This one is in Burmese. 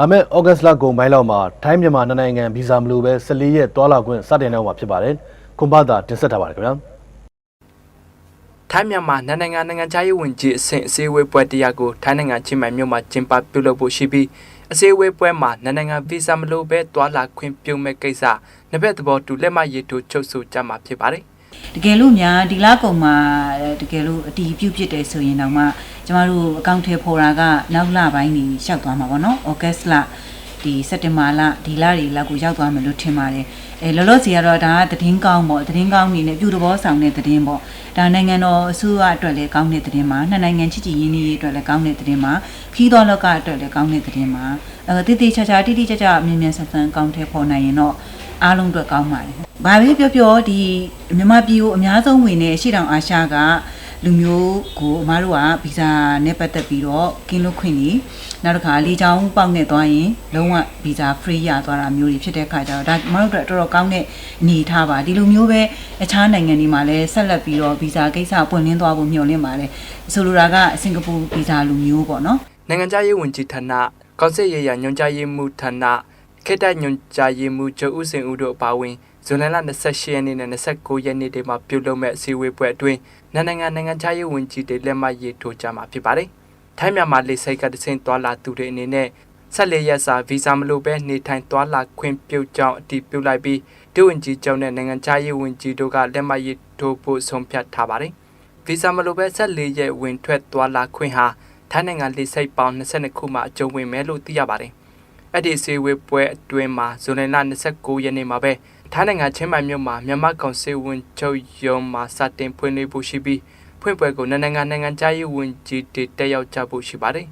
လာမယ့်ဩဂတ်စ်လကုန်ပိုင်းလောက်မှာထိုင်းမြန်မာနှစ်နိုင်ငံဗီဇာမလိုပဲ14ရက်တွာလာခွင့်စတင်တော့မှာဖြစ်ပါတယ်။ခွန်ဘာသာတင်ဆက်ထားပါတယ်ခင်ဗျာ။ထိုင်းမြန်မာနိုင်ငံနိုင်ငံနိုင်ငံခြားရေးဝန်ကြီးအဆင့်အစည်းအဝေးပွဲတရားကိုထိုင်းနိုင်ငံချင်းမိုင်မြို့မှာကျင်းပပြုလုပ်ဖို့ရှိပြီးအစည်းအဝေးပွဲမှာနိုင်ငံနိုင်ငံဗီဇာမလိုပဲတွာလာခွင့်ပြုမဲ့ကိစ္စနှစ်ဘက်သဘောတူလက်မှတ်ရေးထိုးချုပ်ဆိုကြမှာဖြစ်ပါတယ် တကယ်လို့များဒီလကုံမှာတကယ်လို့အတီးပြုတ်ဖြစ်တယ်ဆိုရင်တော့မှကျမတို့အကောင့်ထဲပေါ်တာကနောက်လပိုင်းကြီးရှောက်သွားမှာပေါ့နော်။ဩဂတ်စ်လဒီစက်တင်ဘာလဒီလတွေလောက်ကိုရောက်သွားမယ်လို့ထင်ပါတယ်။အဲလောလောဆယ်ကတော့ဒါကသတင်းကောင်းပေါ့သတင်းကောင်းနေနဲ့ပြုတဘောဆောင်တဲ့သတင်းပေါ့။ဒါနိုင်ငံတော်အစိုးရအတွက်လည်းကောင်းတဲ့သတင်းပါနှစ်နိုင်ငံချစ်ကြည်ရင်းနှီးရေးအတွက်လည်းကောင်းတဲ့သတင်းပါခီးတော်လောကအတွက်လည်းကောင်းတဲ့သတင်းပါအဲတိတိကျကျတိတိကျကျအမြင်မြန်ဆန်ဆန်ကောင်းတဲ့ပေါ်နိုင်ရင်တော့အားလုံးအတွက်ကောင်းပါတယ်။ ဘာပဲပြောပြောဒီမြန်မာပြည်ကိုအများဆုံးဝင်တဲ့ရှေ့တောင်အာရှကလူမျိုးကိုအမားတို့ကဗီဇာနဲ့ပတ်သက်ပြီးတော့ကင်းလွတ်ခွင့်နေနောက်တစ်ခါလေချောင်းပေါက်နေသွားရင်လုံးဝဗီဇာ free ရသွားတာမျိုးတွေဖြစ်တဲ့အခါကျတော့ဒါအမားတို့အတွက်တော်တော်ကောင်းတဲ့အနေထားပါဒီလိုမျိုးပဲအခြားနိုင်ငံတွေမှာလည်းဆက်လက်ပြီးတော့ဗီဇာကိစ္စပွင့်လင်းသွားဖို့မျှော်လင့်ပါတယ်ဆိုလိုတာကစင်ကာပူဗီဇာလူမျိုးပေါ့နော်နိုင်ငံခြားရေးဝန်ကြီးဌာနကောင်စစ်ရေးရညွှန်ကြားရေးမှူးဌာန ခေတ္တညွှန်ကြားရေးမှူးချုပ်ဦးစင်ဦးတို့အပါအဝင်ဇွန်လ28ရက်နေ့နဲ့29ရက်နေ့တွေမှာပြုလုပ်မဲ့အစည်းအဝေးပွဲအတွင်းနိုင်ငံနိုင်ငံခြားရေးဝန်ကြီးတွေလက်မှတ်ရေးထိုးကြမှာဖြစ်ပါတယ်။ထိုင်းမြန်မာလေဆိပ်ကတဆင့်တွာလာသူတွေအနေနဲ့ဆက်လက်ရက်စာဗီဇာမလိုပဲနေထိုင်တွာလာခွင့်ပြုကြောင်းအတည်ပြုလိုက်ပြီးဒုဝန်ကြီးချုပ်နဲ့နိုင်ငံခြားရေးဝန်ကြီးတို့ကလက်မှတ်ရေးထိုးဖို့ဆုံးဖြတ်ထားပါတယ်။ဗီဇာမလိုပဲဆက်၄ရက်ဝင်ထွက်သွားလာခွင့်ဟာထိုင်းနိုင်ငံလေဆိပ်ပေါင်း22ခုမှာအကျုံးဝင်မယ်လို့သိရပါတယ်။ အဲ့ဒီစေဝေးပွဲအတွင်းမှာဇွန်လ29ရက်နေ့မှာပဲထိုင်းနိုင်ငံချင်းမိုင်မြို့မှာမြန်မာကောင်စစ်ဝင်ချုပ်ရုံးမှာစတင်ဖွင့်လှစ်ဖို့ရှိပြီးဖွင့်ပွဲကိုနိုင်ငံနိုင်ငံနိုင်ငံခြားရေးဝန်ကြီးတွေတက်ရောက်ကြဖို့ရှိပါတယ်